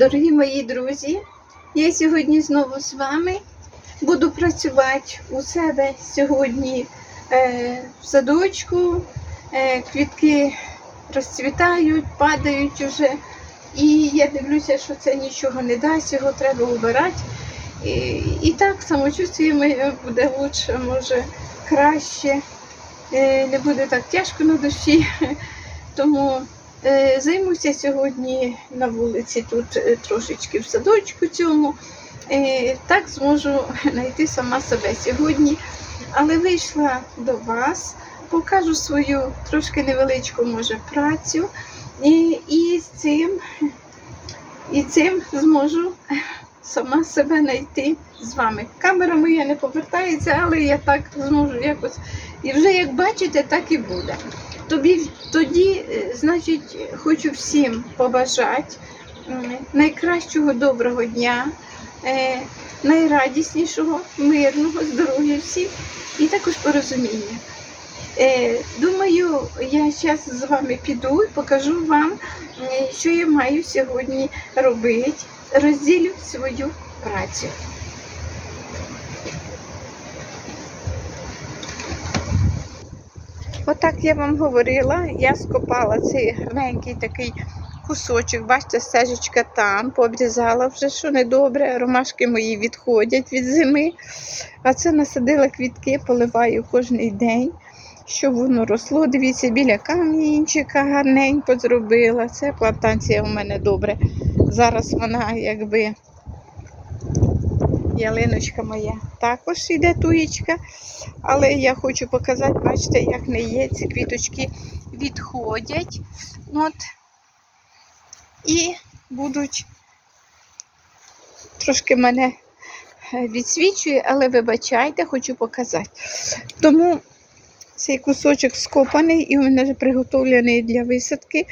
Дорогі мої друзі, я сьогодні знову з вами буду працювати у себе сьогодні е, в садочку. Е, квітки розцвітають, падають уже. І я дивлюся, що це нічого не дасть, його треба убирати. І, і так самочувствие моє буде лучше, може краще, е, не буде так тяжко на душі. Тому Займуся сьогодні на вулиці, тут е, трошечки в садочку цьому. Е, Так зможу знайти сама себе сьогодні. Але вийшла до вас, покажу свою трошки невеличку, може, працю. І, і цим, і цим зможу сама себе знайти з вами. Камера моя не повертається, але я так зможу якось. І вже як бачите, так і буде. Тобі тоді, е, значить, хочу всім побажати найкращого доброго дня, е, найрадіснішого, мирного, здоров'я всім і також порозуміння. Е, Думаю, я зараз з вами піду і покажу вам, що я маю сьогодні робити. Розділю свою працю. Отак я вам говорила, я скопала цей гарненький такий кусочок, бачите, стежечка там, пообрізала вже, що недобре, ромашки мої відходять від зими. А це насадила квітки, поливаю кожен день, щоб воно росло. Дивіться, біля камінчика гарненько зробила. Це плантація у мене добре. Зараз вона якби ялиночка моя також йде туєчка. Але я хочу показати, бачите, як не є, ці квіточки відходять. От. І будуть трошки мене е, відсвічує, але вибачайте, хочу показати. Тому цей кусочок скопаний і у мене вже приготовлений для висадки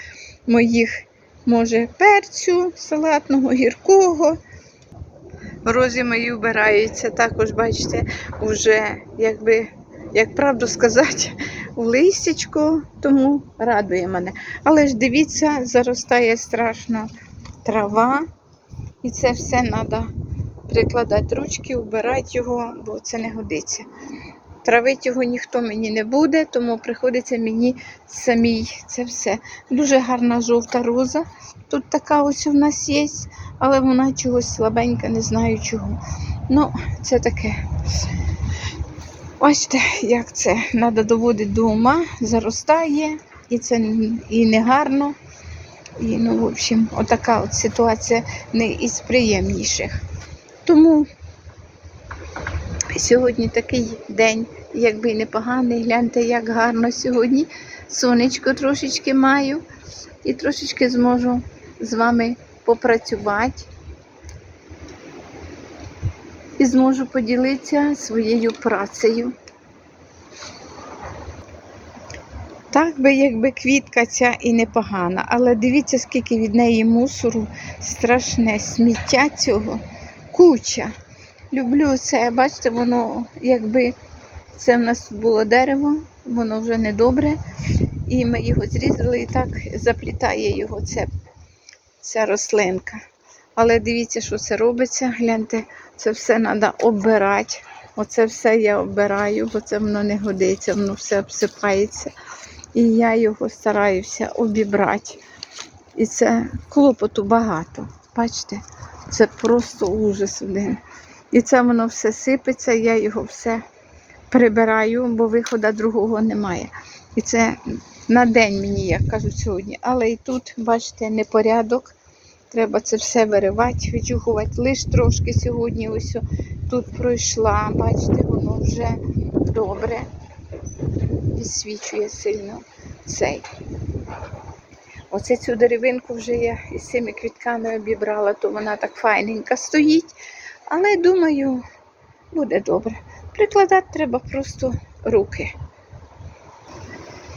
моїх, може, перцю, салатного, гіркого. Розі мої вбираються, також, бачите, вже, якби, як правду сказати, в листячку, тому радує мене. Але ж дивіться, заростає страшно трава, і це все треба прикладати ручки, вбирати його, бо це не годиться. Травити його ніхто мені не буде, тому приходиться мені самій це все. Дуже гарна жовта роза. Тут така ось у нас є, але вона чогось слабенька, не знаю чого. Ну, це таке. Бачите, як це треба доводити до ума, заростає, і це і не гарно. І, ну, в общем, отака от ситуація не із приємніших. Тому сьогодні такий день, якби непоганий. Гляньте, як гарно сьогодні. Сонечко трошечки маю і трошечки зможу з вами попрацювати. І зможу поділитися своєю працею. Так би, якби квітка ця і непогана, але дивіться, скільки від неї мусору, страшне сміття цього, куча. Люблю це, бачите, воно якби це в нас було дерево, воно вже не добре. І ми його зрізали і так заплітає його це, ця рослинка. Але дивіться, що це робиться. Гляньте, це все треба обирати. Оце все я обираю, бо це воно не годиться, воно все обсипається. І я його стараюся обібрати. І це клопоту багато. Бачите, це просто ужас один. І це воно все сипеться, я його все прибираю, бо виходу другого немає. І це на день мені, як кажуть сьогодні. Але і тут, бачите, непорядок. Треба це все виривати, відчухувати. Лиш трошки сьогодні ось тут пройшла. Бачите, воно вже добре відсвічує сильно цей. Оце цю деревинку вже я із цими квітками обібрала, то вона так файненько стоїть. Але думаю, буде добре. Прикладати треба просто руки.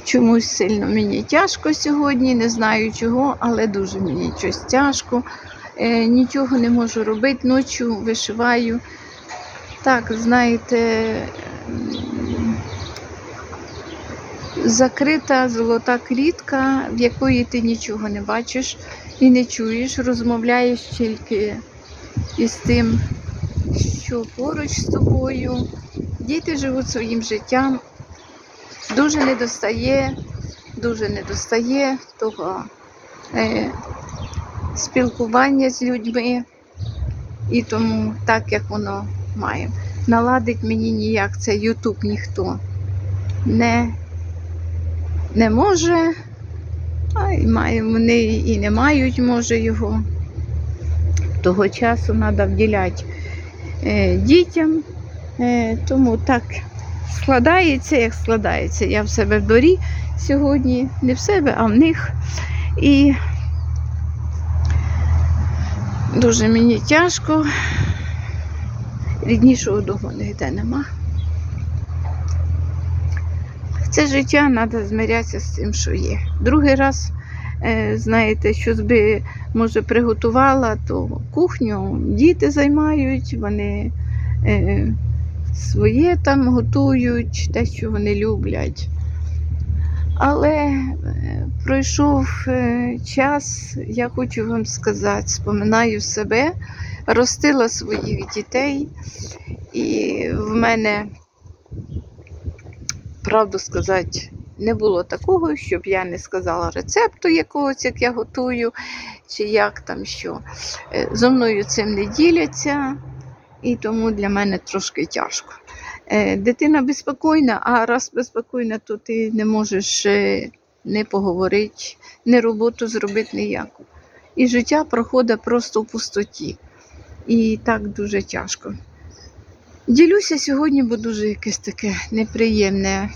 Чомусь сильно мені тяжко сьогодні, не знаю чого, але дуже мені щось тяжко. Е, нічого не можу робити, ночі вишиваю. Так, знаєте, закрита золота клітка, в якої ти нічого не бачиш і не чуєш, розмовляєш тільки із тим, що поруч з тобою. Діти живуть своїм життям. Дуже не достає, дуже не достає того е, спілкування з людьми. І тому так, як воно має. Наладить мені ніяк це Ютуб ніхто не, не може, а й має, вони і не мають, може, його. Того часу треба вділяти е, дітям. Е, тому так складається, як складається. Я в себе в дворі сьогодні, не в себе, а в них. І дуже мені тяжко. Ріднішого дому ніде нема. Це життя треба змирятися з тим, що є. Другий раз, е, знаєте, щось би, може, приготувала, то кухню діти займають, вони е, своє там готують, те, що вони люблять. Але е, пройшов е, час, я хочу вам сказати, споминаю себе, ростила своїх дітей, і в мене, правду сказати, не було такого, щоб я не сказала рецепту якогось, як я готую, чи як там що. Е, Зо мною цим не діляться, і тому для мене трошки тяжко. Е, Дитина безпокійна, а раз безпокійна, то ти не можеш е, не поговорити, не роботу зробити ніяку. І життя проходить просто в пустоті. І так дуже тяжко. Ділюся сьогодні, бо дуже якесь таке неприємне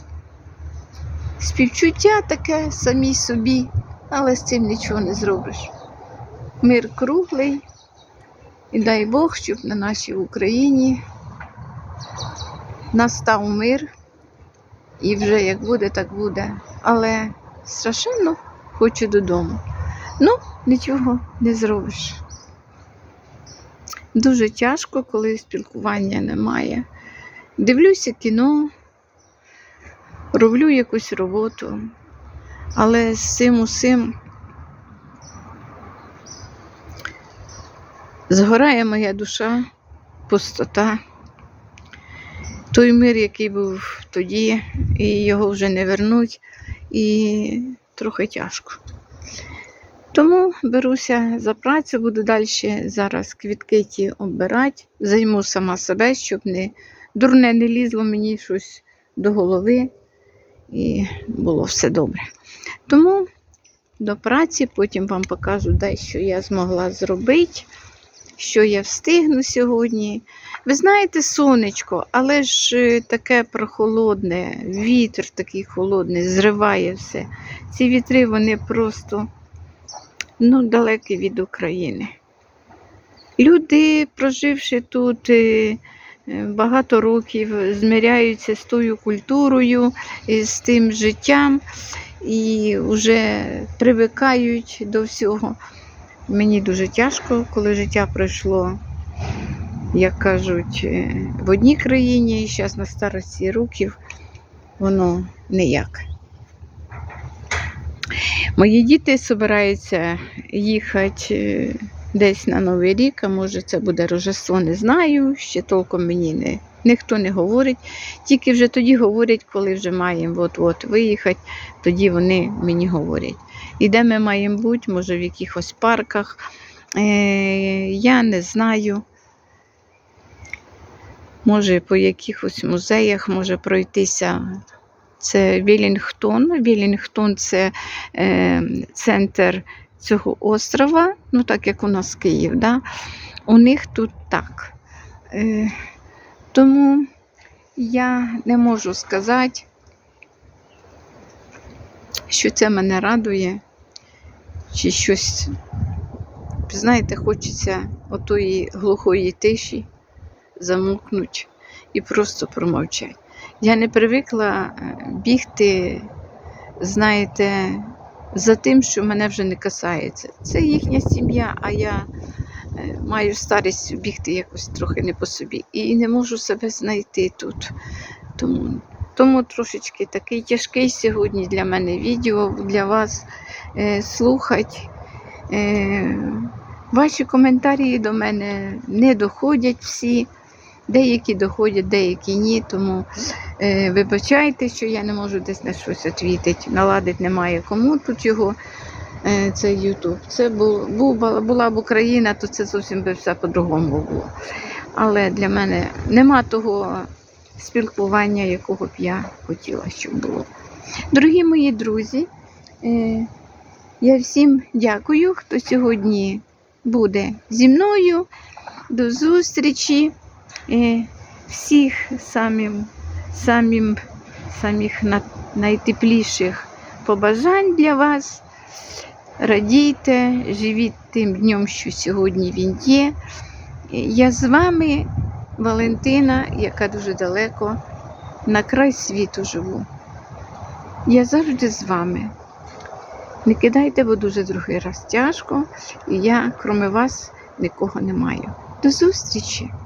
співчуття таке самій собі, але з цим нічого не зробиш. Мир круглий, і дай Бог, щоб на нашій Україні настав мир, і вже як буде, так буде. Але страшенно хочу додому. Ну, нічого не зробиш. Дуже тяжко, коли спілкування немає. Дивлюся кіно, роблю якусь роботу, але з цим усім згорає моя душа, пустота. Той мир, який був тоді, і його вже не вернуть, і трохи тяжко. Тому беруся за працю, буду далі зараз квітки ті обирати, займу сама себе, щоб не дурне не лізло мені щось до голови і було все добре. Тому до праці, потім вам покажу, де що я змогла зробити, що я встигну сьогодні. Ви знаєте, сонечко, але ж е, таке прохолодне, вітер такий холодний, зриває все. Ці вітри вони просто ну, далекі від України. Люди, проживши тут е, багато років, змиряються з тою культурою, з тим життям і вже привикають до всього. Мені дуже тяжко, коли життя пройшло, як кажуть, е, в одній країні, і зараз на старості років воно ніяк. Мої діти збираються їхати е, десь на Новий рік, а може це буде Рождество, не знаю. Ще толком мені не, ніхто не говорить. Тільки вже тоді говорять, коли вже маємо от-от виїхати, тоді вони мені говорять. І де ми маємо бути, може в якихось парках. Е, я не знаю. Може, по якихось музеях може пройтися. Це Вілінгтон. Вілінгтон це е, центр цього острова, ну так як у нас Київ. Да? У них тут так. Е, тому я не можу сказати, що це мене радує, чи щось, знаєте, хочеться отої глухої тиші замовкнути і просто промовчати. Я не привикла е, бігти, знаєте, за тим, що мене вже не касається. Це їхня сім'я, а я е, маю старість бігти якось трохи не по собі. І не можу себе знайти тут. Тому Тому трошечки такий тяжкий сьогодні для мене відео, для вас е, слухати. Е, ваші коментарі до мене не доходять всі. Деякі доходять, деякі ні. Тому е, вибачайте, що я не можу десь на щось відповідати. Наладити немає кому тут його. е, Цей Ютуб. Це був, був, була б Україна, то це зовсім би все по-другому було. Але для мене нема того спілкування, якого б я хотіла, щоб було. Дорогі мої друзі, е, я всім дякую, хто сьогодні буде зі мною. До зустрічі. Е, Всіх самим, самим, самих найтепліших побажань для вас. Радійте, живіть тим днем, що сьогодні він є. Я з вами, Валентина, яка дуже далеко, на край світу живу. Я завжди з вами. Не кидайте, бо дуже другий раз тяжко, і я, кроме вас, нікого не маю. До зустрічі!